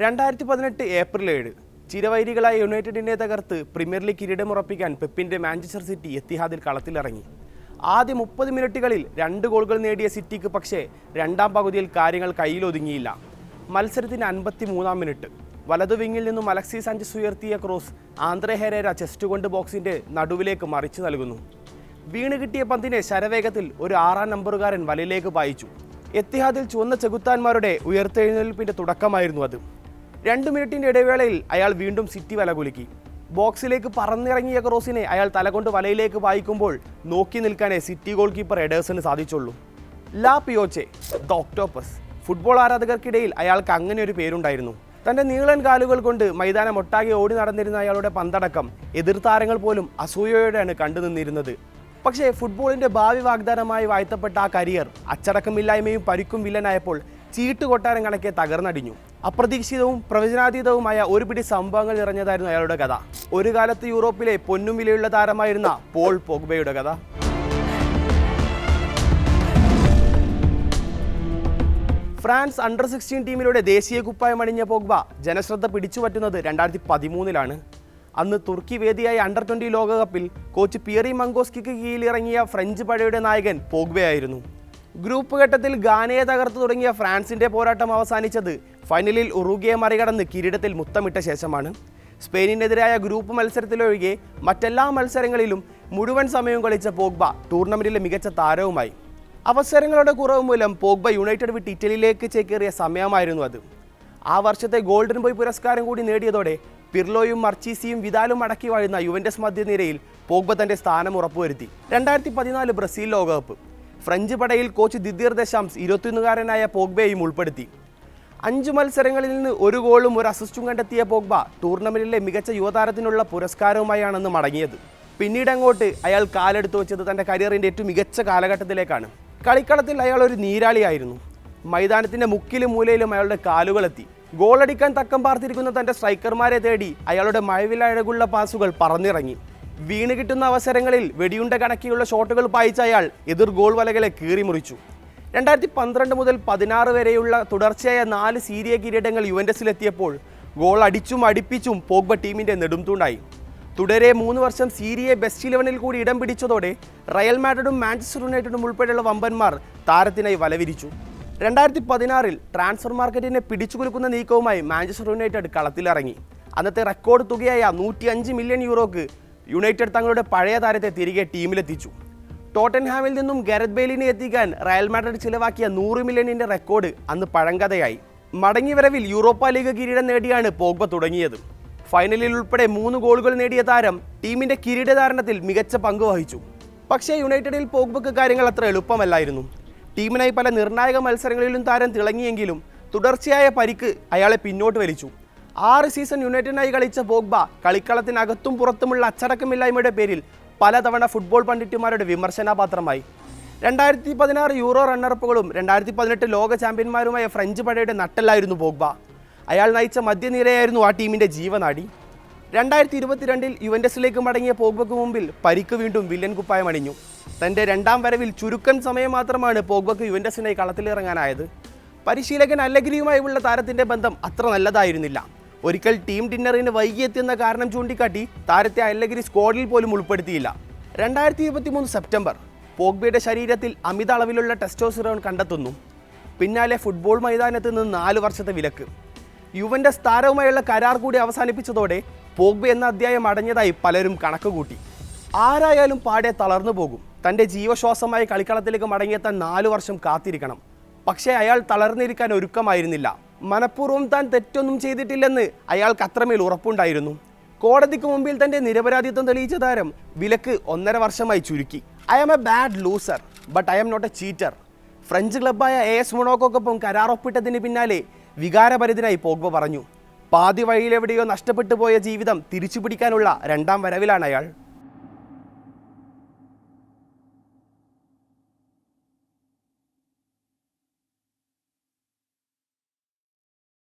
രണ്ടായിരത്തി പതിനെട്ട് ഏപ്രിൽ ഏഴ് ചിരവൈരികളായ യുണൈറ്റഡിനെ തകർത്ത് പ്രീമിയർ ലീഗ് കിരീടമുറപ്പിക്കാൻ പെപ്പിന്റെ മാഞ്ചസ്റ്റർ സിറ്റി എത്തിഹാദിൽ കളത്തിലിറങ്ങി. ആദ്യ മുപ്പത് മിനിറ്റുകളിൽ രണ്ട് ഗോളുകൾ നേടിയ സിറ്റിക്ക് പക്ഷേ രണ്ടാം പകുതിയിൽ കാര്യങ്ങൾ കയ്യിലൊതുങ്ങിയില്ല. മത്സരത്തിന് അൻപത്തി മൂന്നാം മിനിറ്റ്. വലതു വിങ്ങിൽ നിന്നും അലക്സി സാഞ്ചസ് ഉയർത്തിയ ക്രോസ് ആന്ധ്ര ഹെരേര ചെസ്റ്റ് കൊണ്ട് ബോക്സിന്റെ നടുവിലേക്ക് മറിച്ചു നൽകുന്നു. വീണ് കിട്ടിയ പന്തിനെ ശരവേഗത്തിൽ ഒരു ആറാം നമ്പറുകാരൻ വലയിലേക്ക് പായിച്ചു. എത്തിഹാദിൽ ചുവന്ന ചെകുത്താന്മാരുടെ ഉയർത്തെഴുന്നേൽപ്പിന്റെ തുടക്കമായിരുന്നു അത്. രണ്ട് മിനിറ്റിന്റെ ഇടവേളയിൽ അയാൾ വീണ്ടും സിറ്റി വല കുലുക്കി. ബോക്സിലേക്ക് പറന്നിറങ്ങിയ ക്രോസിനെ അയാൾ തലകൊണ്ട് വലയിലേക്ക് വായിക്കുമ്പോൾ നോക്കി നിൽക്കാനേ സിറ്റി ഗോൾ കീപ്പർ എഡേഴ്സന് സാധിച്ചുള്ളൂ. ലാ പിയോച്ചെ ദ ഒക്ടോപ്പസ്. ഫുട്ബോൾ ആരാധകർക്കിടയിൽ അയാൾക്ക് അങ്ങനെ ഒരു പേരുണ്ടായിരുന്നു. തന്റെ നീളൻ കാലുകൾ കൊണ്ട് മൈതാനം ഒട്ടാകെ ഓടി നടന്നിരുന്ന അയാളുടെ പന്തടക്കം എതിർ താരങ്ങൾ പോലും അസൂയയോടെയാണ് കണ്ടു നിന്നിരുന്നത്. പക്ഷേ ഫുട്ബോളിന്റെ ഭാവി വാഗ്ദാനമായി വാഴ്ത്തപ്പെട്ട ആ കരിയർ അച്ചടക്കമില്ലായ്മയും പരിക്കും വില്ലനായപ്പോൾ ചീട്ട് കൊട്ടാരം കണക്കെ തകർന്നടിഞ്ഞു. അപ്രതീക്ഷിതവും പ്രവചനാതീതവുമായ ഒരു പിടി സംഭവങ്ങൾ നിറഞ്ഞതായിരുന്നു അയാളുടെ കഥ. ഒരു കാലത്ത് യൂറോപ്പിലെ പൊന്നും വിലയുള്ള താരമായിരുന്ന പോൾ പോഗ്ബയുടെ കഥ. ഫ്രാൻസ് അണ്ടർ സിക്സ്റ്റീൻ ടീമിലൂടെ ദേശീയ കുപ്പായം അണിഞ്ഞ പോഗ്ബ ജനശ്രദ്ധ പിടിച്ചുപറ്റുന്നത് രണ്ടായിരത്തി പതിമൂന്നിലാണ് അന്ന് തുർക്കി വേദിയായ അണ്ടർ ട്വന്റി ലോകകപ്പിൽ കോച്ച് പിയറി മങ്കോസ്കിക്ക് കീഴിലിറങ്ങിയ ഫ്രഞ്ച് പടയുടെ നായകൻ പോഗ്ബയായിരുന്നു. ഗ്രൂപ്പ് ഘട്ടത്തിൽ ഗാനയെ തകർത്തു തുടങ്ങിയ ഫ്രാൻസിന്റെ പോരാട്ടം അവസാനിച്ചത് ഫൈനലിൽ ഉറുഗയെ മറികടന്ന് കിരീടത്തിൽ മുത്തമിട്ട ശേഷമാണ്. സ്പെയിനിനെതിരായ ഗ്രൂപ്പ് മത്സരത്തിലൊഴികെ മറ്റെല്ലാ മത്സരങ്ങളിലും മുഴുവൻ സമയവും കളിച്ച പോഗ്ബ ടൂർണമെന്റിലെ മികച്ച താരവുമായി. അവസരങ്ങളുടെ കുറവ് മൂലം പോഗ്ബ യുണൈറ്റഡ് വിട്ട് ഇറ്റലിയിലേക്ക് ചേക്കേറിയ സമയമായിരുന്നു അത്. ആ വർഷത്തെ ഗോൾഡൻ ബോയ് പുരസ്കാരം കൂടി നേടിയതോടെ പിർലോയും മർച്ചീസിയും വിദാലും അടക്കി വാഴുന്ന യുവന്റസ് മധ്യനിരയിൽ പോഗ്ബ തന്റെ സ്ഥാനം ഉറപ്പുവരുത്തി. രണ്ടായിരത്തി പതിനാല് ബ്രസീൽ ലോകകപ്പ്. ഫ്രഞ്ച് പടയിൽ കോച്ച് ദിദിർ ദശാംസ് ഇരുപത്തിയൊന്നുകാരനായ പോഗ്ബയെയും ഉൾപ്പെടുത്തി. അഞ്ച് മത്സരങ്ങളിൽ നിന്ന് ഒരു ഗോളും ഒരു അസിസ്റ്റും കണ്ടെത്തിയ പോഗ്ബ ടൂർണമെന്റിലെ മികച്ച യുവതാരത്തിനുള്ള പുരസ്കാരവുമായാണെന്ന് മടങ്ങിയത്. പിന്നീട് അങ്ങോട്ട് അയാൾ കാലെടുത്തു വെച്ചത് തന്റെ കരിയറിന്റെ ഏറ്റവും മികച്ച കാലഘട്ടത്തിലേക്കാണ്. കളിക്കളത്തിൽ അയാൾ ഒരു നീരാളിയായിരുന്നു. മൈതാനത്തിന്റെ മുക്കിലും മൂലയിലും അയാളുടെ കാലുകളെത്തി. ഗോളടിക്കാൻ തക്കം പാർത്തിരിക്കുന്ന തന്റെ സ്ട്രൈക്കർമാരെ തേടി അയാളുടെ മഴവിലഴകുള്ള പാസുകൾ പറന്നിറങ്ങി. വീണ് കിട്ടുന്ന അവസരങ്ങളിൽ വെടിയുണ്ട കണക്കിയുള്ള ഷോട്ടുകൾ പായിച്ച അയാൾ എതിർ ഗോൾ വലകളെ കീറിമുറിച്ചു രണ്ടായിരത്തി പന്ത്രണ്ട് മുതൽ പതിനാറ് വരെയുള്ള തുടർച്ചയായ നാല് സീരിയ കിരീടങ്ങൾ യുവൻഡസിലെത്തിയപ്പോൾ ഗോൾ അടിച്ചും അടിപ്പിച്ചും പോഗ്ബ ടീമിന്റെ നെടുംതൂണ്ടായി തുടരെ മൂന്ന് വർഷം സീരിയെ ബെസ്റ്റ് ഇലവനിൽ കൂടി ഇടം പിടിച്ചതോടെ റയൽ മാഡ്രിഡും മാഞ്ചസ്റ്റർ യുണൈറ്റഡും ഉൾപ്പെടെയുള്ള വമ്പന്മാർ താരത്തിനായി വലവിരിച്ചു. രണ്ടായിരത്തി പതിനാറിൽ ട്രാൻസ്ഫർ മാർക്കറ്റിനെ പിടിച്ചുകുലുക്കുന്ന നീക്കവുമായി മാഞ്ചസ്റ്റർ യുണൈറ്റഡ് കളത്തിലിറങ്ങി. അന്നത്തെ റെക്കോർഡ് തുകയായ നൂറ്റി അഞ്ച് മില്യൺ യൂറോക്ക് യുണൈറ്റഡ് തങ്ങളുടെ പഴയ താരത്തെ തിരികെ ടീമിലെത്തിച്ചു. ടോട്ടൻഹാമിൽ നിന്നും ഗരത് ബെയിലിനെ എത്തിക്കാൻ റയൽ മാഡ്രിഡ് ചിലവാക്കിയ നൂറ് മില്യണിന്റെ റെക്കോർഡ് അന്ന് പഴങ്കഥയായി. മടങ്ങിവരവിൽ യൂറോപ്പ ലീഗ് കിരീടം നേടിയാണ് പോഗ്ബ തുടങ്ങിയത്. ഫൈനലിൽ ഉൾപ്പെടെ മൂന്ന് ഗോളുകൾ നേടിയ താരം ടീമിന്റെ കിരീടധാരണത്തിൽ മികച്ച പങ്ക് വഹിച്ചു. പക്ഷേ യുണൈറ്റഡിൽ പോഗ്ബക്ക് കാര്യങ്ങൾ അത്ര എളുപ്പമല്ലായിരുന്നു. ടീമിനായി പല നിർണായക മത്സരങ്ങളിലും താരം തിളങ്ങിയെങ്കിലും തുടർച്ചയായ പരിക്ക് അയാളെ പിന്നോട്ട് വലിച്ചു. ആറ് സീസൺ യുണൈറ്റഡിനായി കളിച്ച പോഗ്ബ കളിക്കളത്തിനകത്തും പുറത്തുമുള്ള അച്ചടക്കമില്ലായ്മയുടെ പേരിൽ പലതവണ ഫുട്ബോൾ പണ്ഡിറ്റുമാരുടെ വിമർശനാപാത്രമായി. രണ്ടായിരത്തി പതിനാറ് യൂറോ റണ്ണറപ്പുകളും രണ്ടായിരത്തി പതിനെട്ട് ലോക ചാമ്പ്യന്മാരുമായ ഫ്രഞ്ച് പടയുടെ നട്ടല്ലായിരുന്നു പോഗ്ബ. അയാൾ നയിച്ച മധ്യനിരയായിരുന്നു ആ ടീമിന്റെ ജീവനാടി. രണ്ടായിരത്തി ഇരുപത്തിരണ്ടിൽ യുവൻഡസിലേക്ക് മടങ്ങിയ പോഗ്ബക്ക് മുമ്പിൽ പരിക്ക് വീണ്ടും വില്ലൻ കുപ്പായം അണിഞ്ഞു. തന്റെ രണ്ടാം വരവിൽ ചുരുക്കൻ സമയം മാത്രമാണ് പോഗ്ബക്ക് യുവൻഡസിനായി കളത്തിലിറങ്ങാനായത്. പരിശീലകൻ അല്ലഗിരിയുമായുള്ള താരത്തിന്റെ ബന്ധം അത്ര നല്ലതായിരുന്നില്ല. ഒരിക്കൽ ടീം ഡിന്നറിന് വൈകിയെത്തിയെന്ന കാരണം ചൂണ്ടിക്കാട്ടി താരത്തെ അല്ലഗിരി സ്ക്വാഡിൽ പോലും ഉൾപ്പെടുത്തിയില്ല. രണ്ടായിരത്തി ഇരുപത്തി മൂന്ന് സെപ്റ്റംബർ പോഗ്ബയുടെ ശരീരത്തിൽ അമിത അളവിലുള്ള ടെസ്റ്റോസിറോൺ കണ്ടെത്തുന്നു. പിന്നാലെ ഫുട്ബോൾ മൈതാനത്ത് നിന്ന് നാല് വർഷത്തെ വിലക്ക്. യുവന്റെ താരവുമായുള്ള കരാർ കൂടി അവസാനിപ്പിച്ചതോടെ പോഗ്ബ എന്ന അധ്യായം അടഞ്ഞതായി പലരും കണക്കുകൂട്ടി. ആരായാലും പാടെ തളർന്നു പോകും. തന്റെ ജീവശ്വാസമായ കളിക്കളത്തിലേക്ക് മടങ്ങിയെത്താൻ നാലു വർഷം കാത്തിരിക്കണം. പക്ഷേ അയാൾ തളർന്നിരിക്കാൻ ഒരുക്കമായിരുന്നില്ല. മനഃപൂർവം താൻ തെറ്റൊന്നും ചെയ്തിട്ടില്ലെന്ന് അയാൾക്ക് അത്രമേൽ ഉറപ്പുണ്ടായിരുന്നു. കോടതിക്ക് മുമ്പിൽ തന്റെ നിരപരാധിത്വം തെളിയിച്ച താരം വിലക്ക് ഒന്നര വർഷമായി ചുരുക്കി. I am a bad loser but I am not a cheater French ക്ലബ്ബായ എ എസ് മൊണോക്കൊപ്പം കരാറൊപ്പിട്ടതിന് പിന്നാലെ വികാരഭരിതനായി പോഗ്ബ പറഞ്ഞു. പാതി വഴിയിലെവിടെയോ നഷ്ടപ്പെട്ടു പോയ ജീവിതം തിരിച്ചുപിടിക്കാനുള്ള രണ്ടാം വരവിലാണ് അയാൾ.